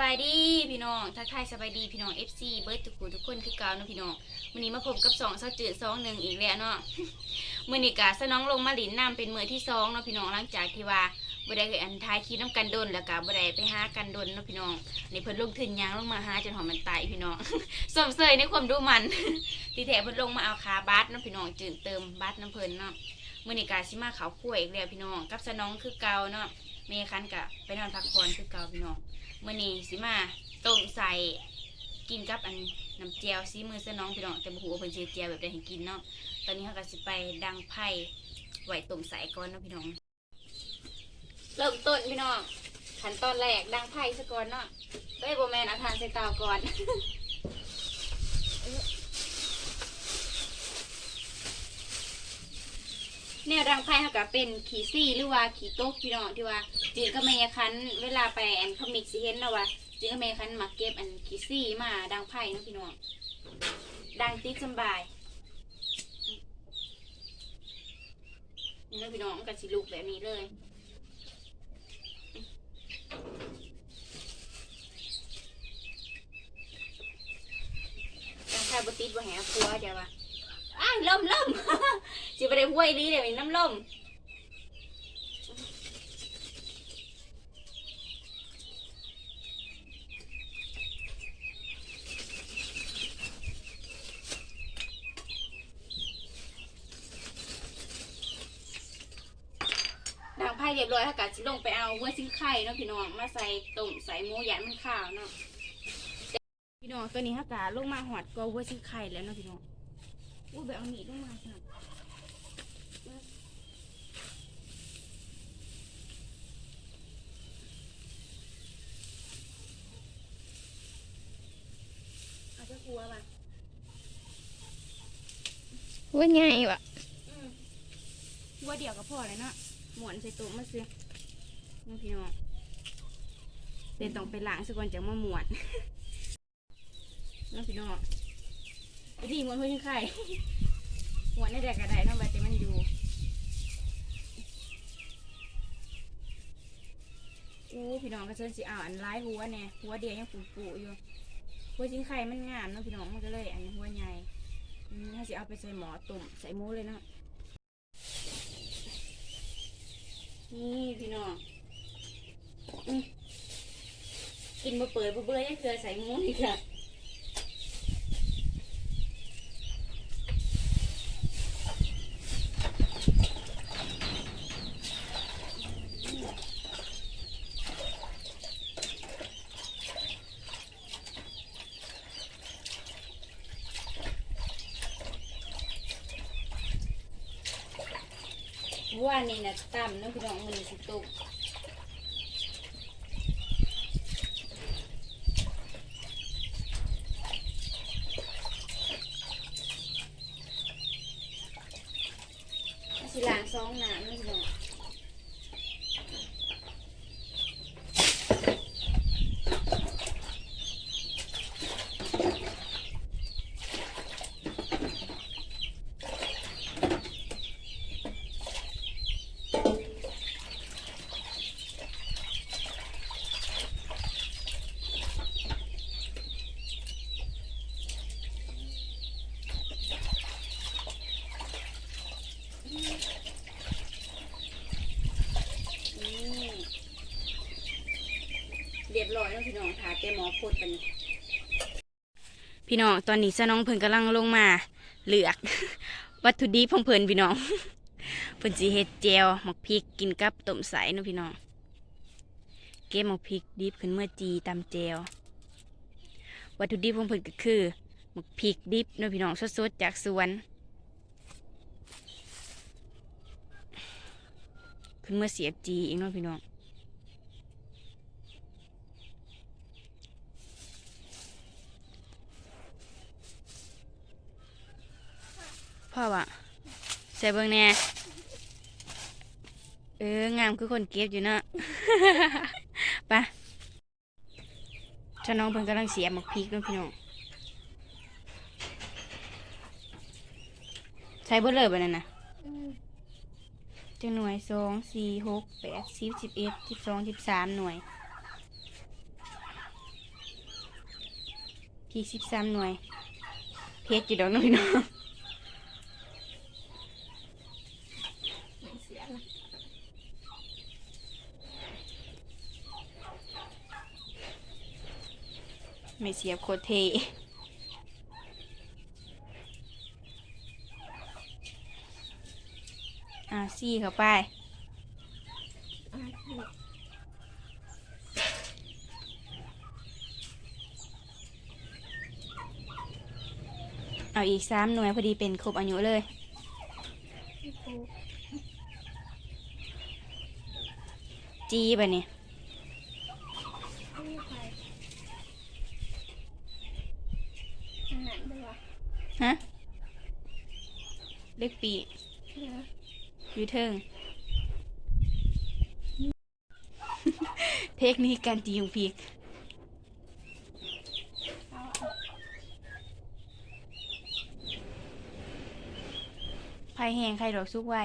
บายดีพี่น้องทักทายสบายดีพี่น้อง FC เบิร์ดทุกคนทุกคนคือเก่าเนาะพี่น้องมื้อนี้มาพบกับสองเศร้าจืดสองหนึ่งอีกแล้วเนาะมื้อนี้กะสน้องลงมาหลินน้ำเป็นมือที่สองเนาะพี่น้องหลังจากที่ว่าบ่ได้อันทายคีน้ำกันดนแล้วก็บ่ได้ไปหากันดนเนาะพี่น้องในเพิ่นลงทุนยางลงมาหาจนหอมมันตายพี่น้องสมเสยในความดูมันที่แท้เพิ่นลงมาเอาคาบัสเนาะพี่น้องจืดเติมบัสน้ำเพิ่นเนาะมือนี้กะสิมาเขาวคั่วอีกแล้วพี่น้องกับสน้องคือเก่าเนาะเมคันกะไปนอนพักผ่อนคือเก่าพี่น้อง มื่อนี้สิมาต้มใส่กินกับอันน้ำเจียวซีมือเส้นน้องพี่น้องแต่บุหัวเพิ่นเจียวแบบใดให้กินเนาะตอนนี้เราก็สิไปดังไผ่ไหวต้มใส่ก่อนเนาะพี่น้อง เริ่มต้นพี่น้องขั้นตอนแรกดังไผ่ซะก่อนเนาะเอ้ยโบแมนอาทานใส่เตาก่อนแนวดังไพ่เขาก็เป็นขี่ซี่หรือว่าขี่โต๊กพี่น้องที่ว่า จืดก็เมยคันเวลาไปแอนเขามิกสิเห็นนะว่าจืดก็เมยคันมาเก็บอันขี่ซี่มาดังไพ่เนาะพี่น้องดังติดสำบายนี่เนาะพี่น้องมันก็สิลูกแบบนี้เลยดังไพ่บติดว่าแหครัวเดี๋ยวว่าอ้าล่มล่มสิไปได้ห้วยดีเดี๋ยวนี้น้ำล่ม ไข่เรียบร้อยถ้ากะสิลงไปเอาหัวซิ้งไข่เนาะพี่น้องมาใส่ต้มใส่หมูหยามันข้าวเนาะพี่น้องตัวนี้ถ้ากะลงมาหอดก็หัวซิ้งไข่แล้วเนาะพี่น้องอู้แบบเอาหนีลงมาสิอาจจะกลัวป่ะว่าไงวะอืมกลัวเดียวก็พอเลยเนาะ หมวนใส่ตุ่มาซื้อนี่พี่น้องเดี๋ยวต้องไปล้างสักวันจะมาหมวนน้องพี่น้องไอ้ที่หมวนเพื่อนไข่หมวนได้แต่กระไดนาะแบบที่มันอยู่อู้พี่น้องก็เชิญสิเอาอันร้ายหัวเนี่ยหัวเดียวยังปูปูอยู่หัวจิ้งไข่มันงามเนาะพี่น้องมันก็เลย อันหัวใหญ่ถ้าสิเอาไปใส่หมอตุ่มใส่หมูเลยเนาะ นี่พี่น้องกินมาเปิดบ่เบื่อยังเกลือใส่หมูนอีกแล้วา นี่นะตำเนาะพี่น้องมันสิตุกสิล้างซองน้ำเนาะพี่น้อง อืมเรียบร้ อยแล้วพี่น้องถาเต้หมอพูดกันพี่น้องตอนนี้สน้องเพิ่นกำลังลงมาเหลือก วัตถุดิบของเพิ่นพี่น้องเพิ่นสิเฮ็ดแจวหมกพริกกินกับต้มใสเนาะพี่น้องเก็บหมกพริกดิบขึ้นเมื่อจีตำแจววัตถุดิบของเพิ่นก็คือหมกพริกดิบเนาะพี่น้องสดๆจากสวนขึ้นเมื่อเสียบจีอีกเนาะพี่น้อง พ่อวะใส่เบิ่งแน่เอองามคือคนเก็บอยู่เนาะไปะถ้าน้องเพิ่นกำลังเสียหมักพริกเนาะพี่น้องใส่เบิ่เลยบ่นั่นน่ะจังหน่วยสองสี่หกแปดสิบสิบเอ็ดสิบสองสิบสามหน่วย พี่สิบสามหน่วย เพชรอยู่ดอกน้องพี่น้อง เสียละ ไม่เสียบโคตรเทอ่าซี่เข้าไป เอาอีกสามหน่วยพอดีเป็นครบอายุเลยพี่ปูจีบะเนี่ย นี่ใครอาหารด้วยวะ ฮะ เล็ก ปีอยู่เทิงเทคนิคการตีของพริกไผ่แหงไข่ดอกซุกไว้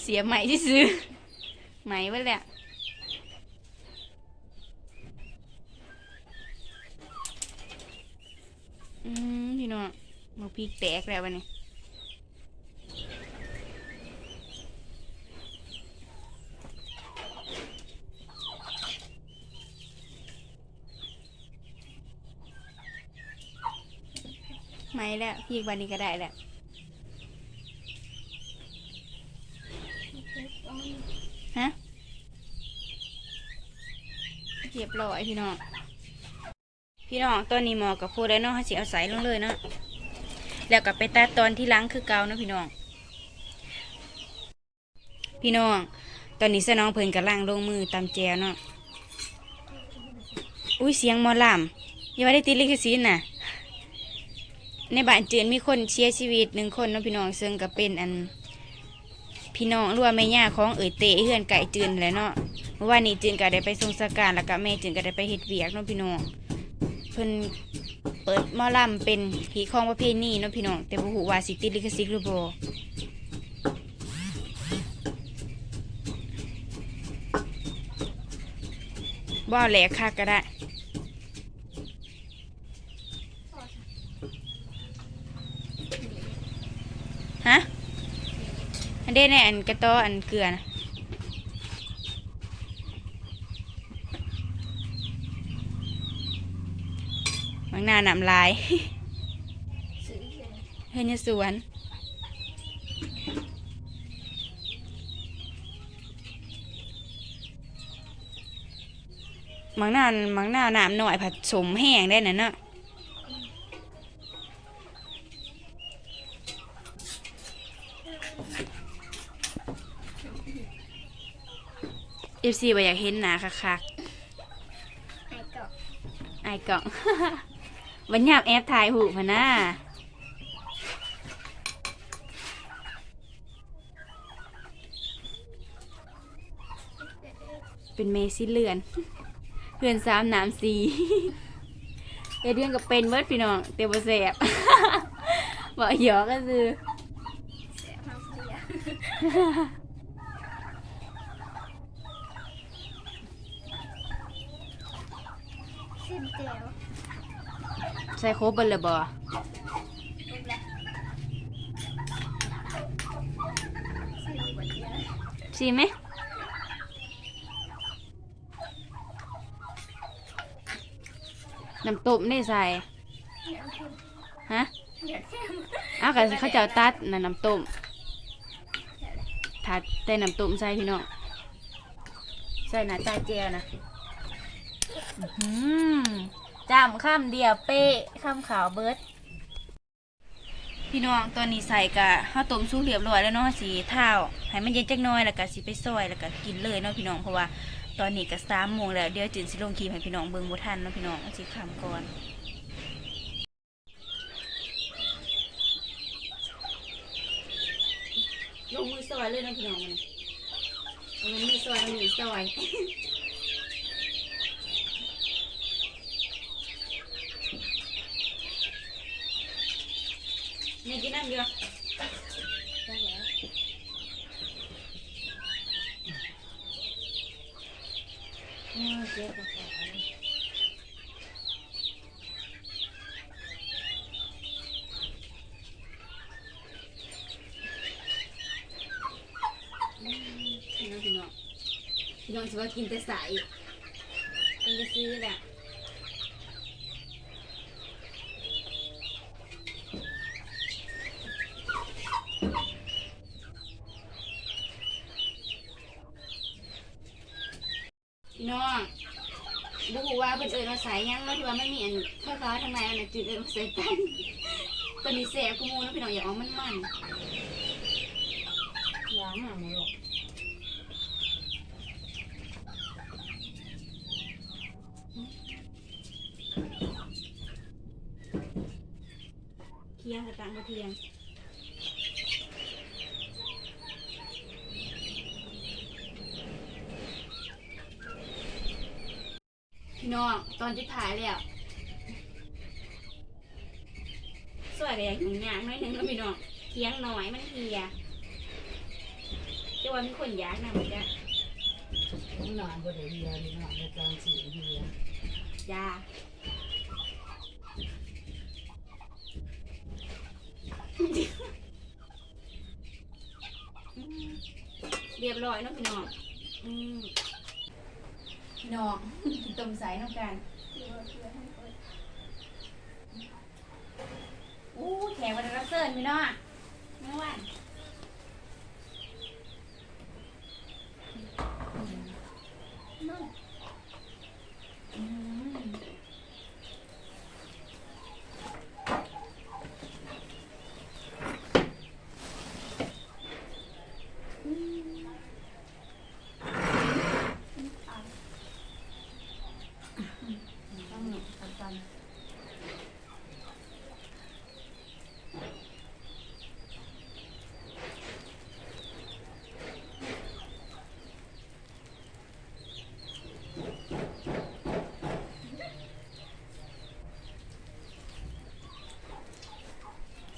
เสียไหม่ที่ซื้อไหม่ไว้แหละอืมพี่ น้องหมูพริกแตกแล้ววันนี้ไหมแล้วพริกวันนี้ก็ได้แล้วฮะเรียบร้อยพี่น้อง พี่น้องตอนนี้หมอกับพูดแล้วเนาะเขาสิเอาใส่ลงเลยเนาะ แล้วก็ไปตัดตอนที่ล้างคือเก่าเนาะพี่น้อง พี่น้อง ตอนนี้สน้องเพิ่นกำลังลงมือตำแจวเนาะอุ้ยเสียงมอลำอย่าว่ได้ติดลิขสิทธิ์น่ะ ในบ้านเจือนมีคนเสียชีวิตหนึ่งคนเนาะพี่น้องซึ่งก็เป็นอัน พี่น้องรือว่าแม่ย่าของเอ๋ยเตะเฮือนไก่จืนแหล้วเนาะเมื่อวานนี้จืนก็ได้ไปทรงสการแล้วก็แม่จืนก็ได้ไปเฮ็ดเวียกเนาะพี่น้องเพิ่น เปิดมอลำเป็นผีของประเพณีเนาะพี่น้องแต่บ่ฮู้ว่าสิติดลิขสิทธิ์หรือบ่บ่เอาแหลกคักก็ได้ฮะอันเด้ในอันกระต้ออันเกลือนะบาง หน้าหนำลายซื้อเลยเฮ้ยในสวนบางหน้าบางหน้าน้ำหน่อยผัดสมแห้งได้น่ะเนาะเอฟซีบ่อยากเห็นหนาคักๆไอ้เกาะไอ้กล่อ งวันยามแอปถ่ายหูพะนะเป็นเมซิเลือนเพื่อนสามน้ำสีเอเดือนกับเป็นเบิร์ดพี่น้องเตียวบ่แสบบอกหยอกก็คือ เสียมาเสียสิบเดียว ใส่โคบเบิดเลยบ่ลูกละสี่บาทเดียวสีไหมน้ำต้มได้ใส่เดี๋ยวเข้มฮะสีข้มอ้าวก็เขาจะตัดน่ะน้ำต้มถัดแต่น้ำต้มใส่พี่น้อง ใส่หน้าตาเจียวนะ อือ จำข้ามเดียวเป๊ะข้ามขาวเบิร์ดพี่น้องตอนนี้ใส่กะข้าวต้มสุกเรียบร้อยแล้วเนาะสีเท้าให้มันเย็นจักหน้อยแล้วก็สิไปซอยแล้วก็กินเลยเนาะพี่น้องเพราะว่าตอนนี้ก็สามโมงแล้วเดี๋ยวจืนสิลงคลิปให้พี่น้องเบิ่งบ่ทันเนาะพี่น้องสิคำก่อนลงมือซอยเลยนะพี่น้องมันเอามือซอยเอามือซอย นี่กินน้ำเยอะได้แล้วเจ๊ก็ขอพี่น้องพี่น้องพี่น้องสิว่ากินแต่ใสเป็นจะซื้อแหละพี่น้องบุกว่าเป็นเอิญมา ใส่ยังเนาะที่ว่าไม่มีอันข้าวๆทางในอันนนจืดเอิญมาใส่ตันตัวนี้แสบกูมูนะพี่น้องอยากเอามันมันล้างอะมาหรอกเคี่ยงกระตังกระเทียม พี่น้องตอนจะถ่ายแล้วสวยเลยหนุ่มยางน้อยหนึ่งแล้วพี่น้องเคี่ยงหน่อยมันเฮียจะว่ามีคนอยากนะมันจะมันนอนบนเรือนี่นอนในกลางสีเรือยาอืมเรียบร้อยเนาะพี่น้องอืมพี่ นองตมใส่น้องกันที่ว่าเพื่อให้เปิดอู้แขกวันรับเสิร์ฟมีเน้องไม่ว่าอืม นุ่ม อืมอืม อะ ต้องหนุกกันกัน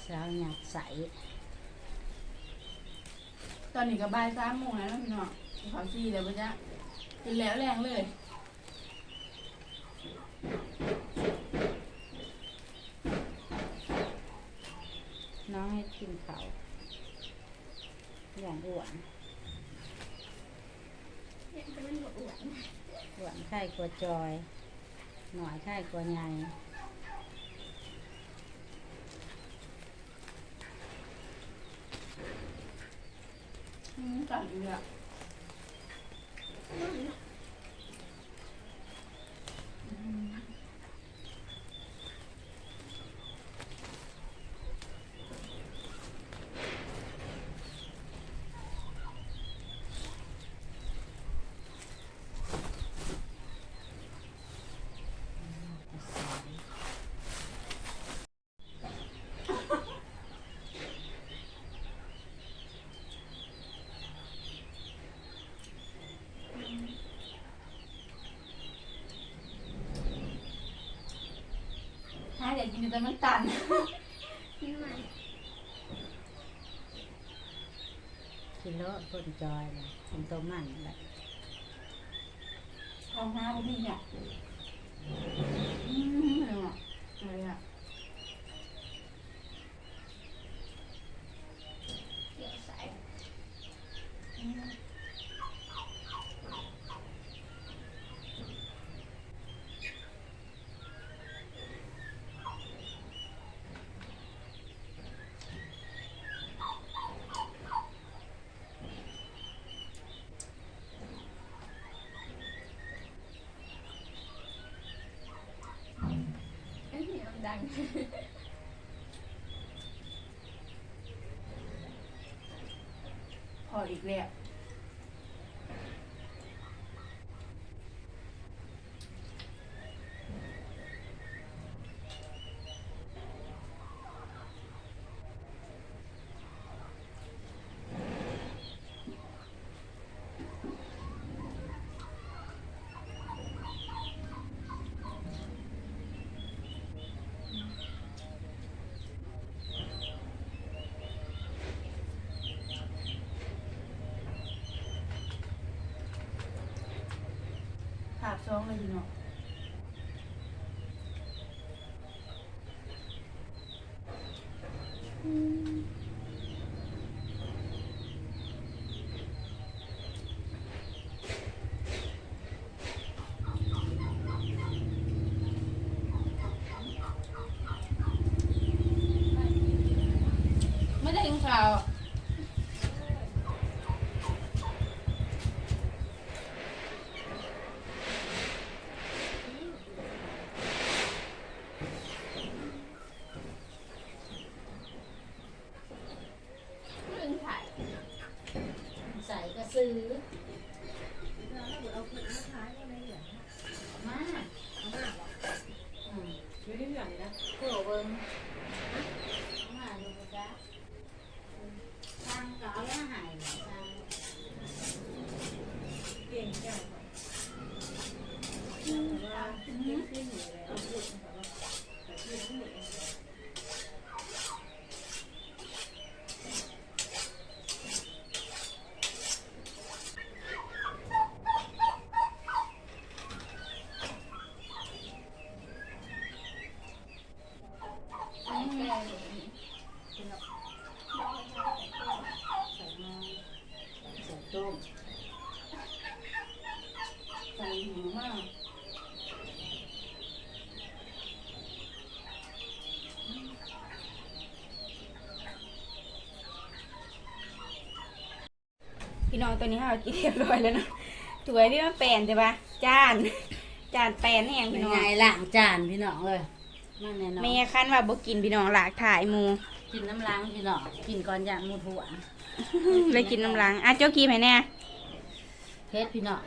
เช้าหยักใส ตอนนี้ก็บ่ายสามโมงแล้วเนาะพี่น้องขอซีเดี๋ยวมันจะกินแล้วแรงเลยน้องให้กินเขาวอย่างอ้วนเนี่ยจะมันอ้วนอ้วนไข่กลัวจอย หน่อยไข่กลัวใหญ่ อืมสั่ง อีกแล้วนุ่มถ้าอยากกินแต่มันตันนี่มันกินแล้วคนจอยเลยกินตัวมันแบบทองห้าพี่เนี่ยอืมเลยอะเลยอะ เกี่ยวใส่ อืมเอ้ยเนี่ยมัน ดังพออีกแล้วาบซองเลยพี่น้องไม่ได้กินข้าว มึงถ่าย ใส่กระซื้อ เอาขึ้นมาถ่ายได้ไหมเหรอ มา เอามาบอก อืม อยู่ที่เหลืองนะ โผล่เบิ้งมาดูจ้ะทางก็เอาแล้วหายทาง เก่งจังแต่ว่าเก่งขึ้นอยู่เลยเอาพูดแบบว่าแต่ที่นี่เอง ใส่มาใส่ต้มใส่หมูมาก พี่ น้องตัวนี้เรากินเรียบร้อยแล้วนะถ้วยที่มันแปลนใช่ปะจาน จานแปลนแห้งเป็พี่นน้องไงล้างจานพี่น้องเลยนั่นแน่นอนแม่คันว่าบ่กินพี่น้องหลากถ่ายหมูกินน้ำล้างพี่น้องกินก่อนอย่างมูทวนเลยกินน้ำลังอะเจ้ากีไหมแน่เพชรพี่น้อง